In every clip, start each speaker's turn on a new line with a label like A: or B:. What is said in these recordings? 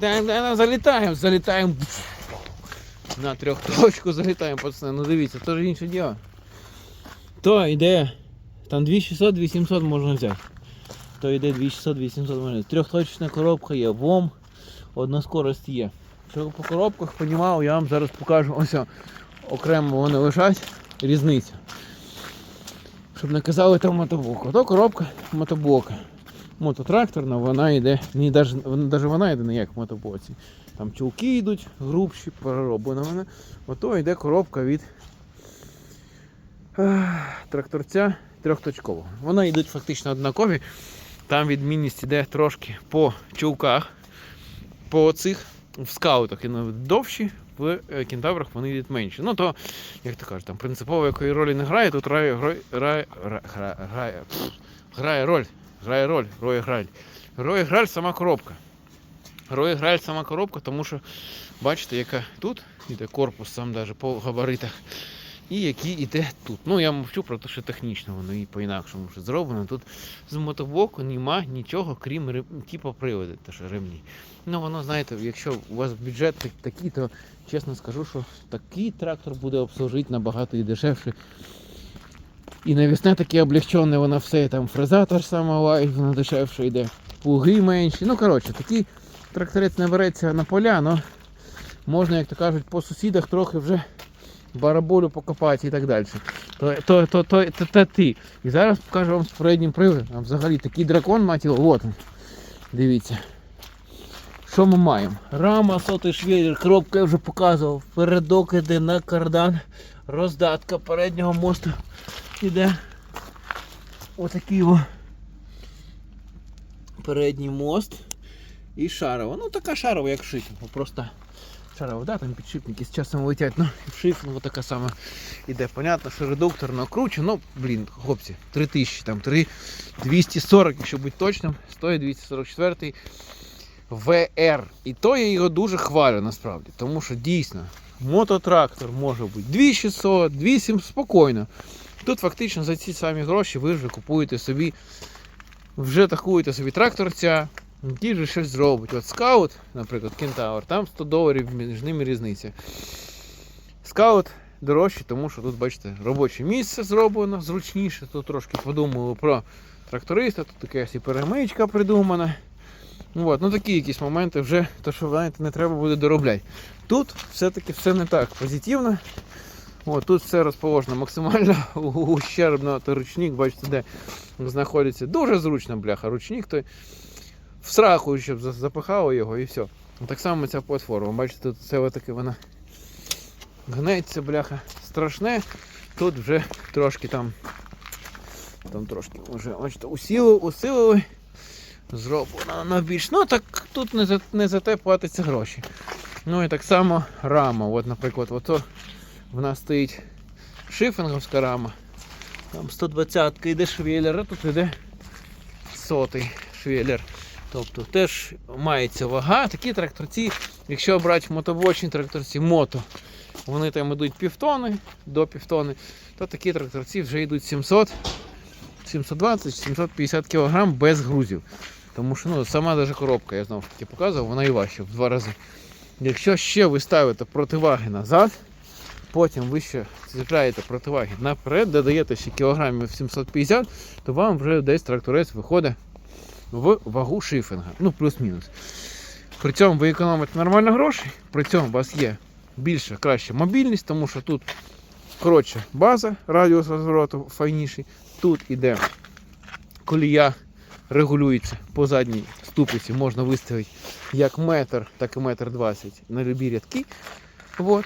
A: Залітаємо, залітаємо. На трьохточку залітаємо, пацани. Ну дивіться, то ж інше діло. То йде. Там 2600, 2700 можна взяти. То йде 2600, 800 можна взяти. Трьохточна коробка є, ВОМ, одна скорость є. Що по коробках понімав, я вам зараз покажу. Ось окремо вони лежать. Різниця. Щоб не казали там мотоблок. Ото коробка мотоблока. Мототракторна, вона йде, не даже, вона, вона йде не як в мотоблоці. Там чулки йдуть, грубші, перероблена вона. Ото йде коробка від тракторця трьохточкового. Вони йдуть фактично однакові. Там відмінність йде трошки по чулках, по цих в скаутах довші, в е, кентаврах вони йдуть менші. Ну то, як то кажуть, там принципово якої ролі не грає, тут грає, грає, грає, грає, грає роль. Грає роль, Рой Граль. Рой Граль сама коробка. Рой Граль сама коробка, тому що бачите, яка тут іде корпус сам даже по габаритах. І який іде тут. Ну я мовчу про те, що технічно воно і по-інакшому вже зроблено. Тут з мотоблоку нема нічого, крім рем... типу приводи, те що ремні. Ну воно, знаєте, якщо у вас бюджет такий, то чесно скажу, що такий трактор буде обслужити набагато і дешевше. І навісне таке облегчене, воно все, там фреза та ж сама лайф, вона дешевше йде, плуги менші. Ну, коротше, такий тракторець не береться на поля, але можна, як то кажуть, по сусідах трохи вже бараболю покопати і так далі. То, то, то, то, то, то ти. І зараз покажу вам з переднім приводом. Взагалі такий дракон матіло, от він. Дивіться. Що ми маємо? Рама, сотий швеллер, коробка я вже показував. Передок іде на кардан. Роздатка переднього мосту іде. Отакий о. Передній мост. І шарова. Ну така шарова, як шиф. Просто шарова, да, там підшипники з часом летять, ну шиф, ну така сама іде. Понятно, що редуктор накруче, ну, блін, хлопці, 3000, там 3 240, якщо бути точним, стоїть 244 VR. І то я його дуже хвалю насправді, тому що дійсно мототрактор може бути 2600, 2700, спокійно. Тут фактично за ці самі гроші ви вже купуєте собі, вже такуєте собі тракторця, який вже щось зробить. От скаут, наприклад, Кентавр, там 100 доларів між ними різниця. Скаут дорожче, тому що тут, бачите, робоче місце зроблено зручніше. Тут трошки подумали про тракториста, тут така і перемичка придумана. Ну, от, ну такі якісь моменти вже, то що знаєте, не треба буде доробляти. Тут все-таки все не так позитивно. От, тут все розположено максимально ущербно, то ручник, бачите, де знаходиться. Дуже зручно, бляха, ручник той в сраху, щоб за- запихало його і все. Так само ця платформа. Бачите, тут все таки вона гнеться, бляха, страшне. Тут вже трошки там, там трошки вже бачите, усилили, усилили, зроблено на більш. Ну так тут не за, не за те платиться гроші. Ну і так само рама. От, наприклад, ото в нас стоїть шифінговська рама. Там 120 йде швеллер, а тут йде сотий швеллер. Тобто теж мається вага. Такі тракторці, якщо брати мотоблочні тракторці мото, вони там йдуть півтони до півтони, то такі тракторці вже йдуть 700, 720-750 кг без грузів. Тому що ну, сама даже коробка, я знову ж таки показував, вона і важча в два рази. Якщо ще ви ставите противаги назад, потім ви ще цепляєте противаги наперед, додаєте ще кілограмів 750, то вам вже десь тракторець виходить в вагу шифінга. Ну, плюс-мінус. При цьому ви економите нормально грошей, при цьому у вас є більша, краща мобільність, тому що тут коротша база, радіус розвороту файніший. Тут іде колія, регулюється по задній ступиці, можна виставити як метр, так і метр двадцять на любі рядки. Вот.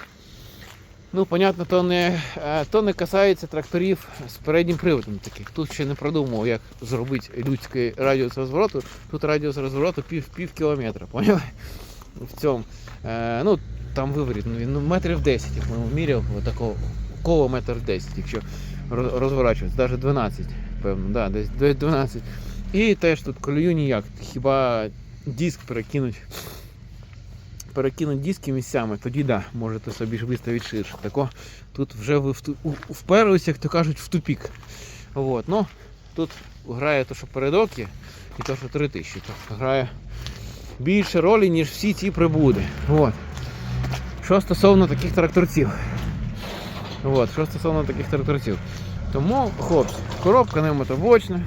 A: Ну, понятно, то не, е, то не касається тракторів з переднім приводом таких. Тут ще не продумав, як зробити людський радіус розвороту. Тут радіус розвороту пів, пів кілометра, поняли? В цьому. Е, ну, там виворіт, ну, ну, метрів 10, як ми міряв, такого коло метр 10, якщо розворачуватися, навіть 12, певно, да, десь 12. І теж тут колію ніяк, хіба диск перекинуть перекинуть диски місцями, тоді да, можете собі ж виставити ширше. Тако тут вже ви вперлися, як то кажуть, в тупік. От, ну, тут грає то, що передок є, і то, що 3000. То грає більше ролі, ніж всі ці прибуди. От. Що стосовно таких тракторців. От, що стосовно таких тракторців. Тому, хлопці, коробка не мотобочна.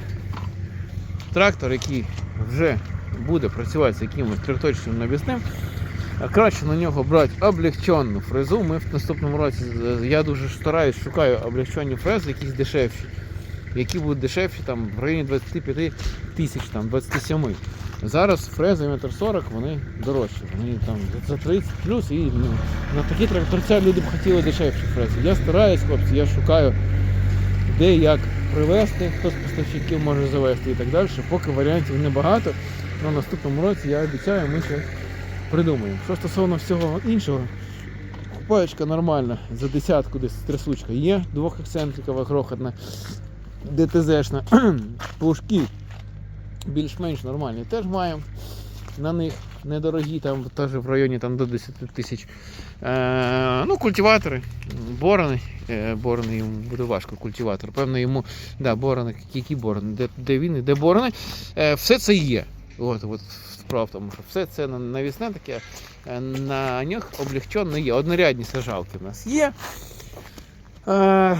A: Трактор, який вже буде працювати з якимось трьохточним навісним. А Краще на нього брати облегчену фрезу. Ми в наступному році е, я дуже стараюсь, шукаю облегчені фрези, якісь дешевші, які будуть дешевші там в районі 25 тисяч, там 27. Зараз фрези метр 40 вони дорожчі. Вони там за 30 плюс і ну, на такі тракторця люди б хотіли дешевші фрези. Я стараюсь, хлопці, я шукаю де як привезти, хто з поставщиків може завести і так далі. Поки варіантів небагато. але наступному році я обіцяю, ми ще придумаємо. Що стосовно всього іншого, купаєчка нормальна, за десятку десь трясучка є, двохексцентрикова крохотна, ДТЗшна, плужки більш-менш нормальні теж маємо. На них недорогі, там теж в районі там, до 10 тисяч. Е, ну, культиватори, борони. Е, борони йому буде важко культиватор. Певно, йому да, борони, які борони, де, де він і де борони. Е, все це є. От, от, справа в тому, що все це навісне таке, е, на них облегчено є. Однорядні сажалки в нас є. Е,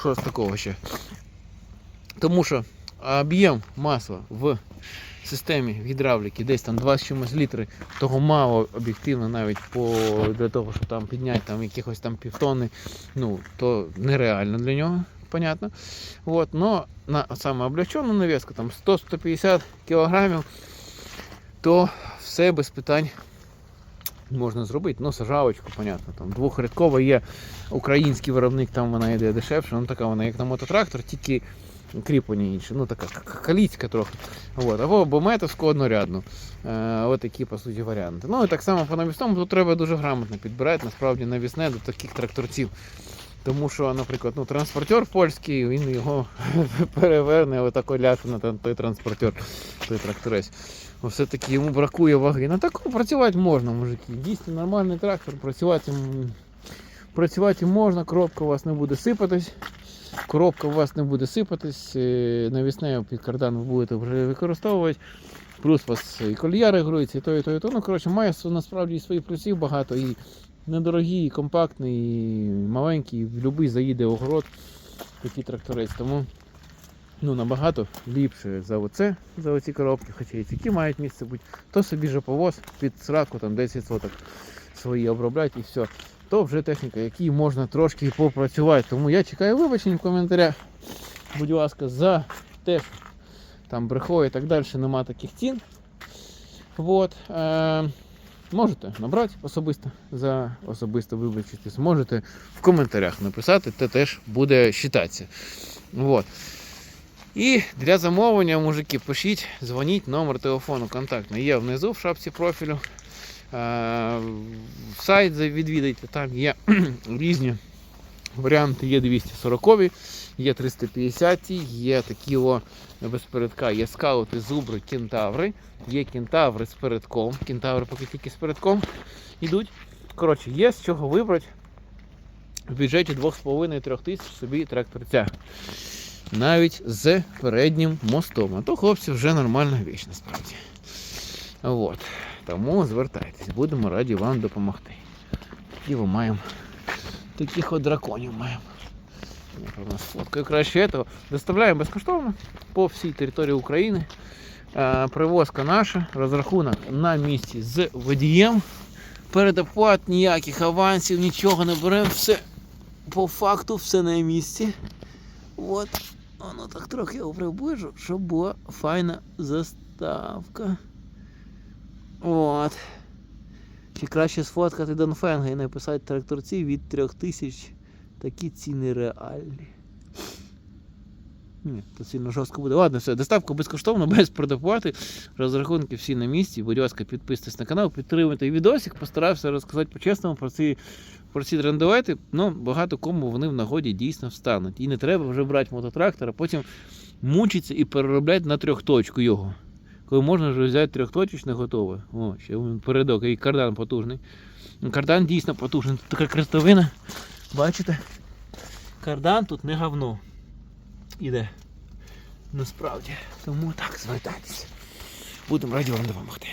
A: що з такого ще? Тому що об'єм масла в системі гідравліки десь там 2 чимось літри, того мало об'єктивно навіть по, для того, щоб там підняти там якихось там півтони, ну, то нереально для нього, понятно. От, но на саме облегчену навіску, там 100-150 кілограмів, то все без питань можна зробити. Ну, сажалочку, понятно, там двохрядкова є український виробник, там вона йде дешевше, ну така вона як на мототрактор, тільки кріплення інше, ну така каліцька трохи. От, або бометовську однорядну. Е, от такі, по суті, варіанти. Ну і так само по навісному тут треба дуже грамотно підбирати насправді навісне до таких тракторців. Тому що, наприклад, ну, транспортер польський, він його переверне, отако ляше на той транспортер, той тракторець. Бо Все-таки йому бракує ваги. На такому працювати можна, мужики. Дійсно нормальний трактор, працювати, працювати можна, коробка у вас не буде сипатись. Коробка у вас не буде сипатись, е, навіснею під кардан ви будете вже використовувати. Плюс у вас і колія регулюється, і то, і то, і то. Ну, коротше, має насправді і своїх плюсів багато. І недорогий, і компактний, і маленький, будь-який заїде огород такий тракторець. Тому ну, набагато ліпше за оце, за оці коробки, хоча і ці мають місце бути. То собі же повоз під сраку там 10 соток свої обробляти і все. То вже техніка, якій можна трошки попрацювати. Тому я чекаю вибачень в коментарях. Будь ласка, за те, що там брехло і так далі, нема таких цін. Вот. Е, можете набрати особисто за особисто вибачитись. Можете в коментарях написати, це теж буде вважатися. Вот. І для замовлення, мужики, пишіть, дзвоніть, номер телефону контактний є внизу в шапці профілю. Е, сайт відвідайте, там є різні варіанти. Є 240, є 350, є такі о, без передка, є скаути, зубри, кентаври, є кентаври з передком. Кентаври поки тільки з передком йдуть. Коротше, є з чого вибрати в бюджеті 2,5-3 тисяч собі тракторця. Навіть з переднім мостом. А то хлопці вже нормальна віч насправді. От. Тому звертайтесь, будемо раді вам допомогти. Такі ми маємо. Таких от драконів маємо. Я правда сфоткаю краще этого. Доставляємо безкоштовно по всій території України. Привозка наша, розрахунок на місці з водієм. Передоплат, ніяких авансів, нічого не беремо. Все по факту, все на місці. От. Воно так трохи його приближу, щоб була файна заставка. От. Чи краще сфоткати Донфенга і написати тракторці від 3000. Такі ціни реальні. Ні, то сильно жорстко буде. Ладно, все, доставка безкоштовна, без предоплати. Розрахунки всі на місці. Будь ласка, підписуйтесь на канал, підтримуйте відосик. Постарався розказати по-чесному про ці, про ці драндулети. Ну, багато кому вони в нагоді дійсно встануть. І не треба вже брати мототрактор, а потім мучитися і переробляти на трьохточку його. Коли можна вже взяти трьохточечне готове. О, ще передок, і кардан потужний. Кардан дійсно потужний. Тут така крестовина. Бачите? Кардан тут не говно. Іде. Насправді. Тому так, звертайтеся. Будемо раді вам допомогти.